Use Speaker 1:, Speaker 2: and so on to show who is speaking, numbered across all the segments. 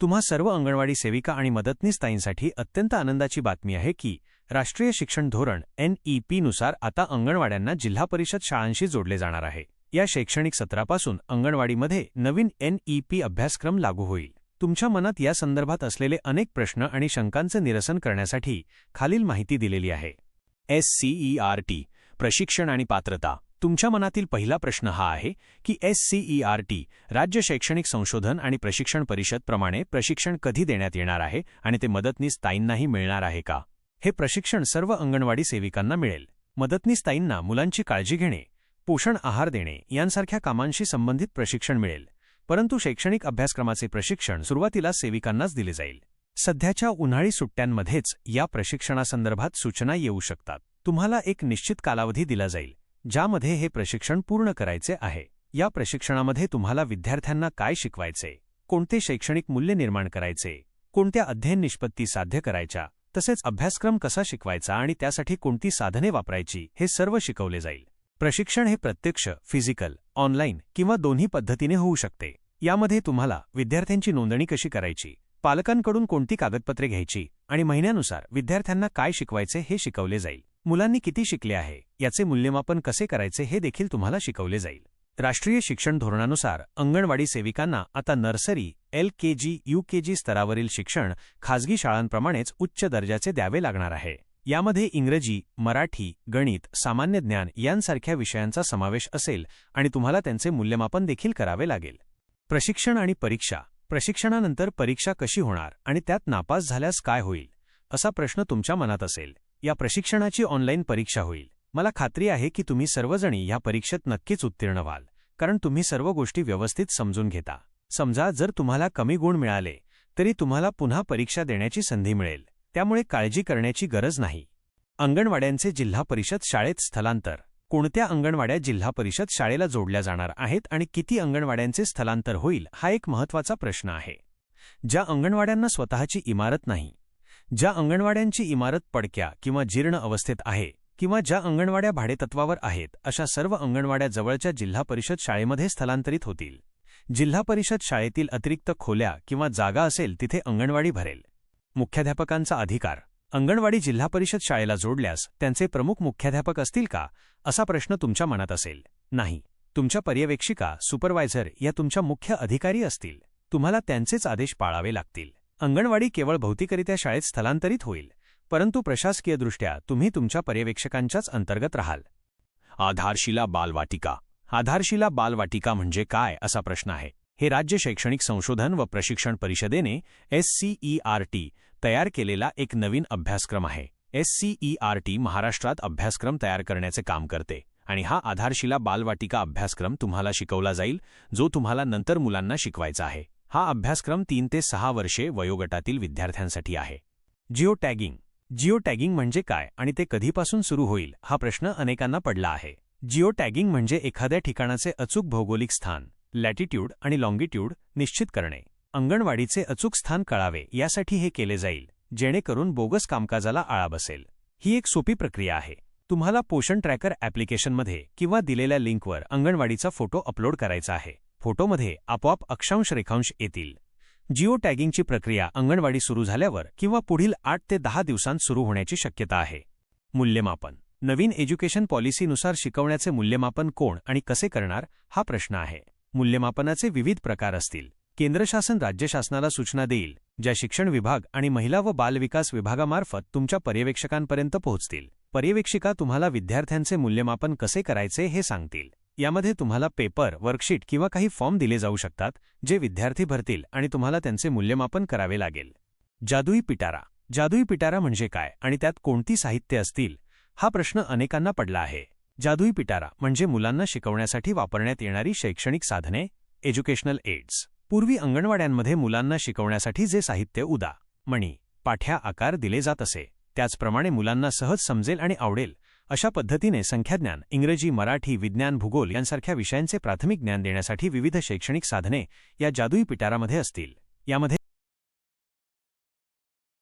Speaker 1: तुम्हा सर्व अंगणवाडी सेविका आणि मदतनीस ताईंसाठी अत्यंत आनंदाची बातमी आहे की राष्ट्रीय शिक्षण धोरण एनईपी नुसार आता अंगणवाड्यांना जिल्हा परिषद शाळांशी जोडले जाणार आहे. या शैक्षणिक सत्रापासून अंगणवाडीमध्ये नवीन एनईपी अभ्यासक्रम लागू होईल. तुमच्या मनात या संदर्भात असलेले अनेक प्रश्न आणि शंकांचं निरसन करण्यासाठी खालील माहिती दिलेली आहे. एस प्रशिक्षण आणि पात्रता. तुमच्या मनातील पहिला प्रश्न हा आहे की एस सीईआरटी राज्य शैक्षणिक संशोधन आणि प्रशिक्षण परिषद प्रमाणे प्रशिक्षण कधी देण्यात येणार आहे आणि ते मदतनीस ताईंनाही मिळणार आहे का? हे प्रशिक्षण सर्व अंगणवाडी सेविकांना मिळेल. मदतनीस ताईंना मुलांची काळजी घेणे पोषण आहार देणे यांसारख्या कामांशी संबंधित प्रशिक्षण मिळेल. परंतु शैक्षणिक अभ्यासक्रमाचे प्रशिक्षण सुरुवातीला सेविकांनाच दिले जाईल. सध्याच्या उन्हाळी सुट्ट्यांमध्येच या प्रशिक्षणासंदर्भात सूचना येऊ शकतात. तुम्हाला एक निश्चित कालावधी दिला जाईल. ज्यामध्ये हे प्रशिक्षण पूर्ण करायचे आहे. या प्रशिक्षणामध्ये तुम्हाला विद्यार्थ्यांना काय शिकवायचे कोणते शैक्षणिक मूल्य निर्माण करायचे कोणत्या अध्ययन निष्पत्ती साध्य करायच्या तसेच अभ्यासक्रम कसा शिकवायचा आणि त्यासाठी कोणती साधने वापरायची हे सर्व शिकवले जाईल. प्रशिक्षण हे प्रत्यक्ष फिजिकल ऑनलाईन किंवा दोन्ही पद्धतीने होऊ शकते. यामध्ये तुम्हाला विद्यार्थ्यांची नोंदणी कशी करायची पालकांकडून कोणती कागदपत्रे घ्यायची आणि महिन्यानुसार विद्यार्थ्यांना काय शिकवायचे हे शिकवले जाईल. मुलांनी किती शिकले आहे याचे मूल्यमापन कसे करायचे हे देखील तुम्हाला शिकवले जाईल. राष्ट्रीय शिक्षण धोरणानुसार अंगणवाडी सेविकांना आता nursery L K G U K G स्तरावरील शिक्षण खाजगी शाळांप्रमाणेच उच्च दर्जाचे द्यावे लागणार आहे. यामध्ये इंग्रजी मराठी गणित सामान्य ज्ञान यांसारख्या विषयांचा समावेश असेल आणि तुम्हाला त्यांचे मूल्यमापन देखील करावे लागेल. प्रशिक्षण आणि परीक्षा. प्रशिक्षणानंतर परीक्षा कशी होणार आणि त्यात नापास झाल्यास काय होईल असा प्रश्न तुमच्या मनात असेल. या प्रशिक्षणाची ऑनलाईन परीक्षा होईल. मला खात्री आहे की तुम्ही सर्वजणी या परीक्षेत नक्कीच उत्तीर्ण व्हाल कारण तुम्ही सर्व गोष्टी व्यवस्थित समजून घेता. समजा जर तुम्हाला कमी गुण मिळाले तरी तुम्हाला पुन्हा परीक्षा देण्याची संधी मिळेल. त्यामुळे काळजी करण्याची गरज नाही. अंगणवाड्यांचे जिल्हा परिषद शाळेत स्थलांतर. कोणत्या अंगणवाड्या जिल्हा परिषद शाळेला जोडल्या जाणार आहेत आणि किती अंगणवाड्यांचे स्थलांतर होईल हा एक महत्त्वाचा प्रश्न आहे. ज्या अंगणवाड्यांना स्वतःची इमारत नाही ज्या अंगणवाड्यांची इमारत पडक्या किंवा जीर्ण अवस्थेत आहे किंवा ज्या अंगणवाड्या भाडेतत्वावर आहेत अशा सर्व अंगणवाड्या जवळच्या जिल्हा परिषद शाळेमध्ये स्थलांतरित होतील. जिल्हा परिषद शाळेतील अतिरिक्त खोल्या किंवा जागा असेल तिथे अंगणवाडी भरेल. मुख्याध्यापकांचा अधिकार. अंगणवाडी जिल्हा परिषद शाळेला जोडल्यास त्यांचे प्रमुख मुख्याध्यापक असतील का असा प्रश्न तुमच्या मनात असेल. नाही. तुमच्या पर्यवेक्षिका सुपरवायझर या तुमच्या मुख्य अधिकारी असतील. तुम्हाला त्यांचेच आदेश पाळावे लागतील. अंगणवाडी केवळ भौतिकरित्या शाळेत स्थलांतरित होईल परंतु प्रशासकीयदृष्ट्या तुम्ही तुमच्या पर्यवेक्षकांच्याच अंतर्गत राहाल. आधारशिला बालवाटिका. आधारशिला बालवाटिका म्हणजे काय असा प्रश्न आहे. हे राज्य शैक्षणिक संशोधन व प्रशिक्षण परिषदेने एससीईआरटी तयार केलेला एक नवीन अभ्यासक्रम आहे. एससीईआरटी महाराष्ट्रात अभ्यासक्रम तयार करण्याचे काम करते आणि हा आधारशिला बालवाटिका अभ्यासक्रम तुम्हाला शिकवला जाईल जो तुम्हाला नंतर मुलांना शिकवायचा आहे. हा अभ्यासक्रम तीन ते सहा वर्षे वयोगटातील विद्यार्थ्यांसाठी आहे. जिओ टॅगिंग जिओ टॅगिंग म्हणजे काय आणि ते कधीपासून सुरू होईल हा प्रश्न अनेकांना पडला आहे. जिओ टॅगिंग म्हणजे एखाद्या ठिकाणाचे अचूक भौगोलिक स्थान लॅटिट्यूड आणि लॉंगिट्यूड निश्चित करणे. अंगणवाडीचे अचूक स्थान कळावे यासाठी हे केले जाईल जेणेकरून बोगस कामकाजाला आळा बसेल. ही एक सोपी प्रक्रिया आहे. तुम्हाला पोषण ट्रॅकर ॲप्लिकेशनमध्ये किंवा दिलेल्या लिंकवर अंगणवाडीचा फोटो अपलोड करायचा आहे. फोटोमध्ये आपोआप अक्षांश रेखांश येतील. जिओ टॅगिंगची प्रक्रिया अंगणवाडी सुरू झाल्यावर किंवा पुढील आठ ते दहा दिवसांत सुरू होण्याची शक्यता आहे. मूल्यमापन. नवीन एज्युकेशन पॉलिसीनुसार शिकवण्याचे मूल्यमापन कोण आणि कसे करणार हा प्रश्न आहे. मूल्यमापनाचे विविध प्रकार असतील. केंद्र शासन राज्य शासनाला सूचना देईल ज्या शिक्षण विभाग आणि महिला व बालविकास विभागामार्फत तुमच्या पर्यवेक्षकांपर्यंत पोहोचतील. पर्यवेक्षिका तुम्हाला विद्यार्थ्यांचे मूल्यमापन कसे करायचे हे सांगतील. यामध्ये तुम्हाला पेपर वर्कशीट किंवा काही फॉर्म दिले जाऊ शकतात जे विद्यार्थी भरतील आणि तुम्हाला त्यांचे मूल्यमापन करावे लागेल. जादुई पिटारा. जादुई पिटारा म्हणजे काय आणि त्यात कोणती साहित्य असतील हा प्रश्न अनेकांना पडला आहे. जादुई पिटारा म्हणजे मुलांना शिकवण्यासाठी वापरण्यात येणारी शैक्षणिक साधने एज्युकेशनल एड्स पूर्वी अंगणवाड्यांमध्ये मुलांना शिकवण्यासाठी जे साहित्य उदा मणी पाठ्या आकार दिले जात असे त्याचप्रमाणे मुलांना सहज समजेल आणि आवडेल अशा पद्धतीने संख्याज्ञान इंग्रजी मराठी विज्ञान भूगोल यांसारख्या विषयांचे प्राथमिक ज्ञान देण्यासाठी विविध शैक्षणिक साधने या जादुई पिटारामध्ये असतील. यामध्ये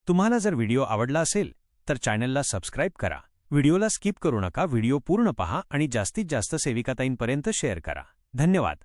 Speaker 1: तुम्हाला जर व्हिडिओ आवडला असेल तर चॅनलला सबस्क्राईब करा. व्हिडिओला स्किप करू नका व्हिडिओ पूर्ण पहा आणि जास्तीत जास्त सेविकाताईंपर्यंत शेअर करा. धन्यवाद.